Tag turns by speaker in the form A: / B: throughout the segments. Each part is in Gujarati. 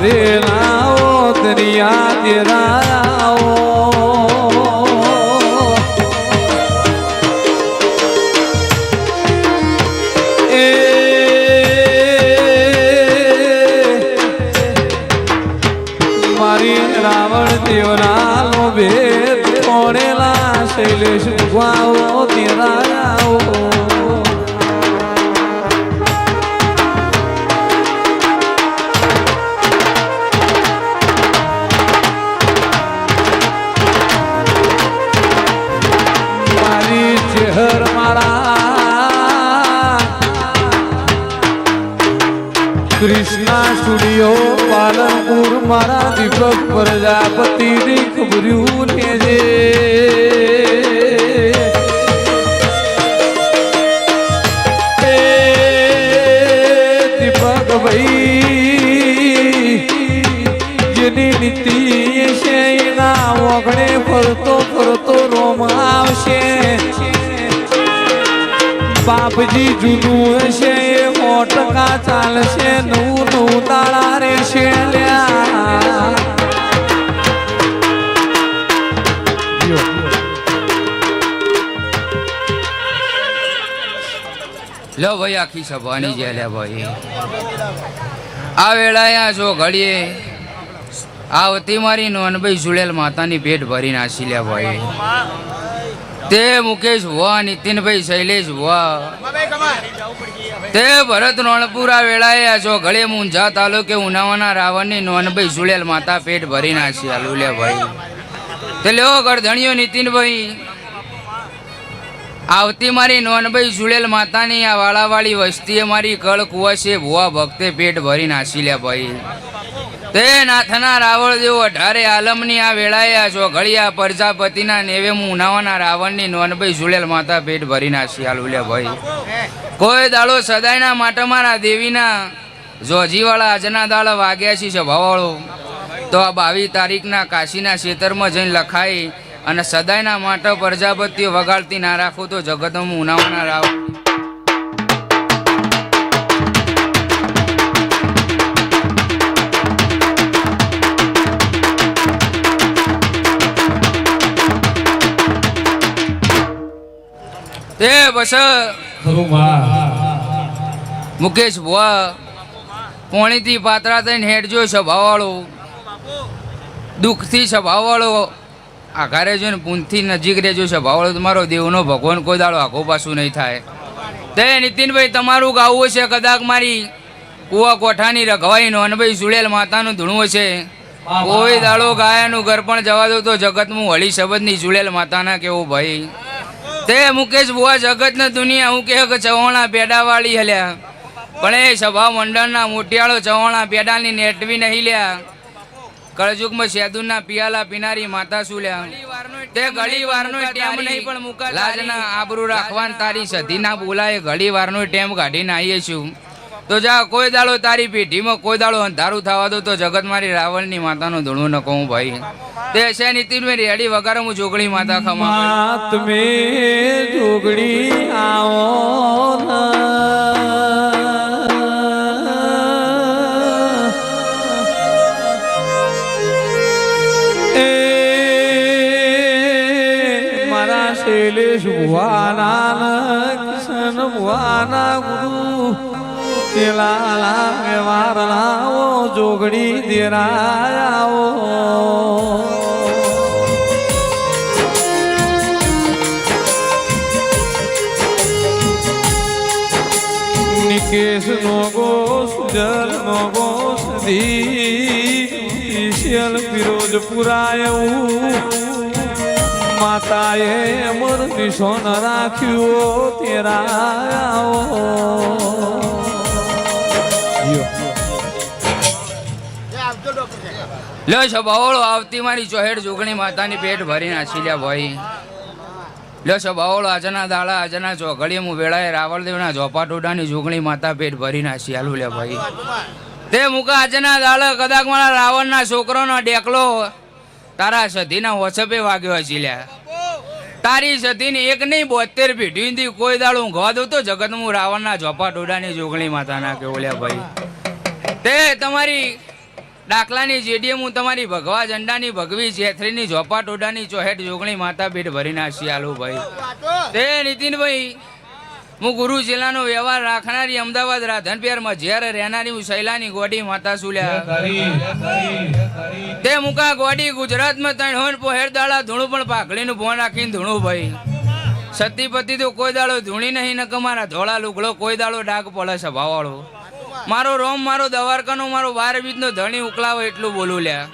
A: ભરેલા દરિયા તેરાઓ મારી રાવણ દેવના લોભે તોડેલા શૈલેષ ગુવાઓ તેરા મારી કૃષ્ણા સ્ટુડિયો, પાલનપુર, મારા દીપક પ્રજાપતિ ની ને એ દીપક ભાઈ, જેની નીતિ છે એના વગડે ફરતો ફરતો રોમાવશે બાપજી જુદું હશે એ મોટકા ચાલશે નું નું તાળા રે શેલ્યા
B: લો ભાઈ, આખી સભાની જે લે ભાઈ. આ વેળાએ આ જો ઘડીએ, આવતી મારી નોનભાઈ ઝુલેલ માતાની ભેટ ભરી નાસી લે ભાઈ. તે મુકેશ વા નીતિનભાઈ શૈલેષ વા તે ભરત રણપુરા વેળાએ આ જો ઘડે મુંજા તાલુકે ઉનાવાના રાવણની નોનભાઈ ઝુલેલ માતા પેટ ભરી નાખી આલુ લે ભાઈ. તે લ્યો ગરધણીઓ નીતિનભાઈ, આવતી મારી નોનભાઈ ઝુલેલ માતાની આ વાળાવાળી વસ્તીએ મારી કળ કુવાશે ભુવા ભક્તે પેટ ભરી નાસી લે ભાઈ. તે નાથના રાવળ જેવો અઢારે આલમની આ વેળાએ આ ચોઘડિયા પ્રજાપતિના નેવે મુનાવાના રાવણની નોનભાઈ સુળેલ માતા પેટ ભરી નાસી આલુ લે ભાઈ. કોઈ દાડો સદાયના માટે મારા દેવીના જોજીવાળા આજના દાળ વાગ્યા છે સભાવાળો તો આ બાવીસ તારીખના કાશીના ક્ષેત્રમાં જઈને લખાય અને સદાયના માટે પ્રજાપતિઓ વગાડતી ના રાખો તો જગતમાં ઉનાવના રાવ. તે બસ
A: ખરું માં
B: મુકેશ ભુવા, પોણીથી થઈને હેડજો સ્વભાવવાળો દુઃખથી સ્વભાવવાળો આઘારે જો ને પૂનથી નજીક રહેજો સ્વભાવવાળો તમારો દેવનો ભગવાન કોઈ દાડો આખો પાછું નહીં થાય. તે નીતિનભાઈ, તમારું ગાવું છે કદાચ મારી કુવા કોઠાની રઘવાઈનો અને ભાઈ સુડેલ માતાનું ધૂણું છે કોઈ દાડો ગાયાનું ઘર પણ જવા દો તો જગતમાં હળી શબ્દની સુડેલ માતાના કેવો ભાઈ તે મુકેશ બુઆ જગતને દુનિયા, હું કે ચવાણા પેડાવાળી હલ્યા. પણ એ સભા મંડળના મોટિયાળો ચવાણા પેડાની નેટવી નહીં લ્યા. શું લ્યા? તે ઘડી વારનો ટેમ નહીં, પણ તારી સધીના બોલાય ઘડી વારનો ટેમ કાઢીને આવીએ છું. તો જા, કોઈ દાડો તારી પેઢીમાં કોઈ દાડો અંધારું થવા દો, તો જગત મારી રાવણની માતાનું ધૂણું ન કહું ભાઈ. છે નીતિન મેં રેડી વગાર હું જોગણી માતા ખમા
A: માં તમે જોગડી આવો એ મારા શૈલેષ ભુવાના કિશન ભુવાના ગુરુ. તેલા લાવો જોગડી દેરાયાઓ ગો સુજલ નો ગો સધી શિયલ ફિરોજ પુરાયું માતાએ અમર નિશોન રાખ્યો તેરા
B: લ્યો. સભાવળો આવતી મારી ચોહેડ જોગણી માતાની પેટ ભરી નાસી લ્યા ભાઈ. લ્યો સભાવળો આજના દાડા, આજના ચોઘડીએ હું વેળાએ રાવળદેવના ઝોપાટોડાની જોગણી માતા પેટ ભરી નાખી. હાલુ લે ભાઈ. તે મુકા, આજના દાડા, કદાચ મારા રાવણના છોકરોનો ડેકલો તારા સધીના વોટ્સઅપે વાગ્યો હશે લ્યા. તારી સતીની એક નહીં બોતેર પીઢી કોઈ દાડો ઊંઘવા દઉં તો જગતમું રાવણના ઝોપાટોડાની જોગણી માતાના કે ઓલ્યા ભાઈ. તે તમારી દાખલાની જેડીએમ હું તમારી ભગવા ઝંડાની ભગવી જેથરીની ઝોપા ટોડાની ચોહેટ જોગણી માતા પેટ ભરી શિયાલુ આલુ ભાઈ. તે નીતિનભાઈ હું ગુરુ જિલ્લાનો વ્યવહાર રાખનારી અમદાવાદ રાધનપીરમાં જ્યારે રહેનારી હું શૈલાની ગોડી માતા સુલ્યા તે મુકા ગોડી ગુજરાતમાં ત્રણ હોન પોહેર દાડા ધૂણું પણ પાઘડીનું ભોન રાખીને ધૂણું ભાઈ. સતીપતિ તો કોઈ દાડો ધૂણી નહીં નકમારા મારા ધોળા લુગડો કોઈ દાડો ડાક પડે સભાવાળો મારો રોમ, મારો દવારકાનો, મારો બાર બીજનો ધણી ઉકલાવો એટલું બોલું લ્યા.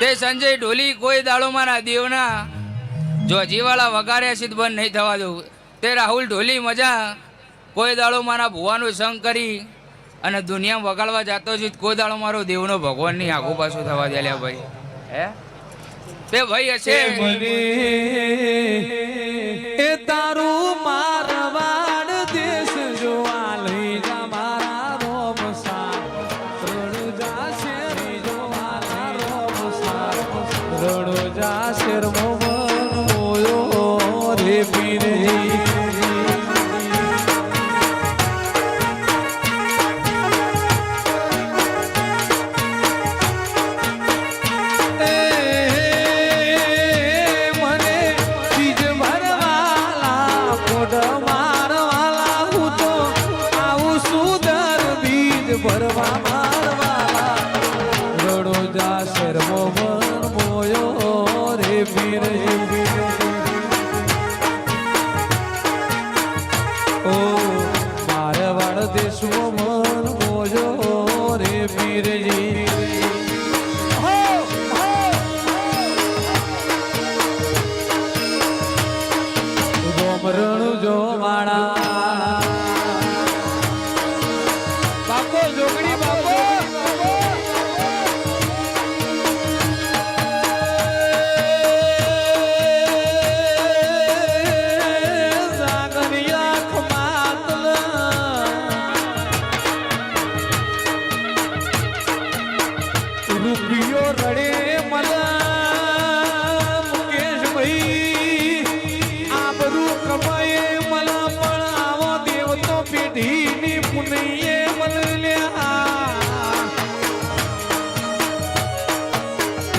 B: તે સંજય ઢોલી કોઈ દાડો મારા દેવના જો જીવાળા વગાડ્યા સિદ્ધ બંધ નહીં થવા દઉં. તે રાહુલ ઢોલી મજા કોઈ દાડો મારા ભુવાનો સંગ કરી અને દુનિયા વગાડવા જતો છું કોઈ દાડો મારો દેવનો ભગવાનની આગુ પાછું થવા દે લ્યા ભાઈ. હે? તે ભાઈ હશે.
A: એ તારું શેર મોયો રે પીરે.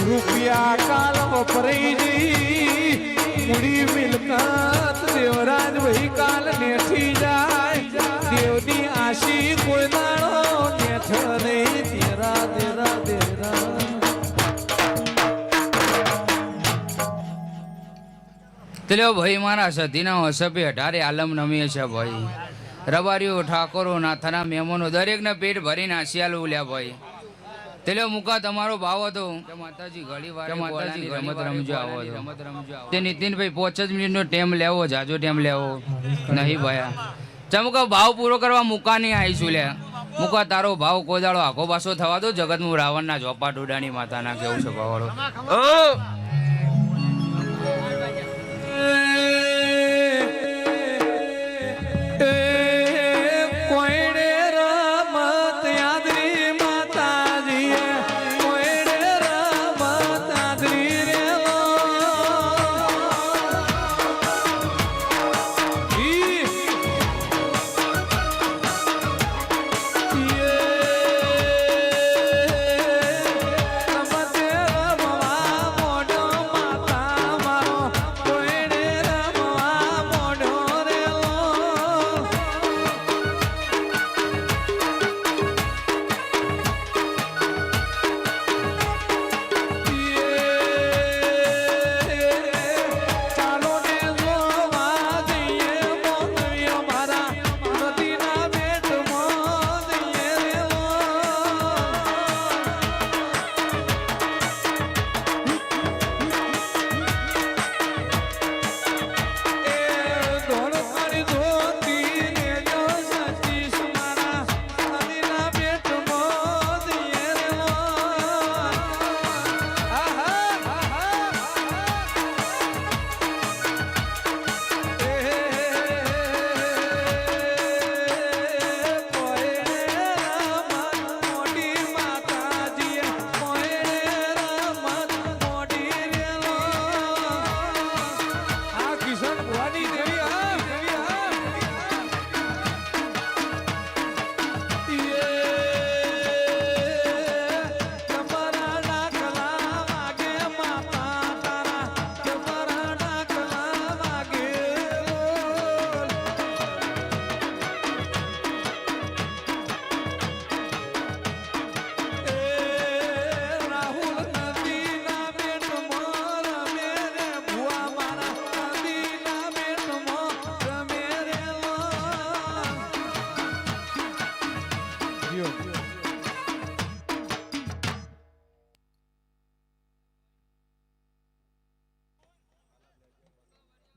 A: રૂપિયા કાલ વપરાઈ જઈ મૂડી મિલકત દેવરાજ ભાઈ કાલ નેઠી જાય. દેવની આશી કોઈ દાણો નેઠ નહીં. તેરા તેરા
B: તેલ્યો ભાઈ, મારા સધીના હસભ્ય અઢારે આલમ નમીએ છે ભાઈ. રબારીઓ, ઠાકોરો, નાથાના મહેમાનો દરેકને પેટ ભરીને આશિયાલું લ્યા ભાઈ. તેલ્યો મુકા તમારો ભાવ હતો. માતાજી ઘડી વાર માતાજી રમત રમજો આવો. તે નીતિનભાઈ પાંચ જ મિનિટનો ટેમ લેવો જાજો ટેમ લેવો. નહીં ભયા ચમકો ભાવ પૂરો કરવા મુકા નહીં આવીશું લે. મુકા તારો ભાવ કોદાળો આખો પાસો થવા દો. જગતમું રાવણના ચોપા ડોડાની માતાના કેવું છે ભાવાળો.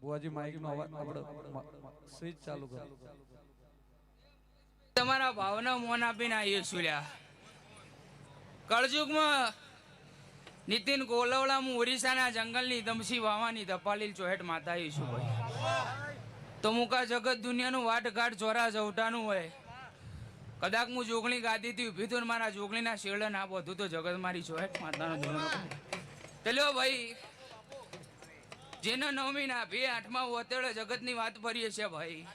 A: કુવાજી માઇક નો અવાજ આપણે સ્વિચ ચાલુ કરો.
B: તમારા ભાવના મોન આપીને આવ્યો છું લ્યા. કળજુગમાં નીતિન કોલવડા હું ઓરિસ્સાના જંગલની દમસી વાવાની ધપાલીલ ચોહેટ માતા આવી છું ભાઈ. તો મુકા જગત દુનિયાનું વાટઘાટ ચોરા જવટાનું હોય. કદાચ હું જોગણી ગાદીથી ઊભી તો મારા જોગણીના શેળે ના બધું તો જગત મારી ચોહેટ માતાનો ધોરણ તે ભાઈ જેના નવમી ના બે આઠમા ઓતેડે જગતની વાત ભરીએ છે ભાઈ.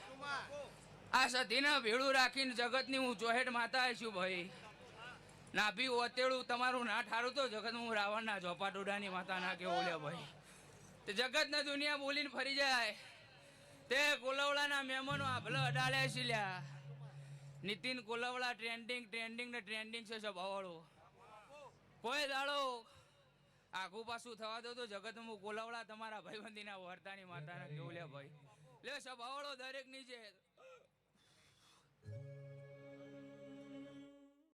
B: આ સતીના ભેળું રાખીને જગતની હું ચોહેટ માતા છું ભાઈ. નાભી ઓતેડું તમારું ના ઠારું તો જગત હું રાવણના ઝોપાટોડાની માતા ના કેવો લે ભાઈ. તે જગતના દુનિયા બોલીને ફરી જાય. તે કોલવડાના મહેમાનો આભલો અડાડે છે લ્યા. નીતિન કોલવડા ટ્રેન્ડિંગ ટ્રેન્ડિંગ ને ટ્રેન્ડિંગ છે સ્વભાવવાળો. કોઈ દાડો આખું પાછું થવા દો તો જગત હું કોલવડા તમારા ભાઈબંધીના વર્તાની માતાના કેવું લે ભાઈ? લે સભાવળો દરેકની છે.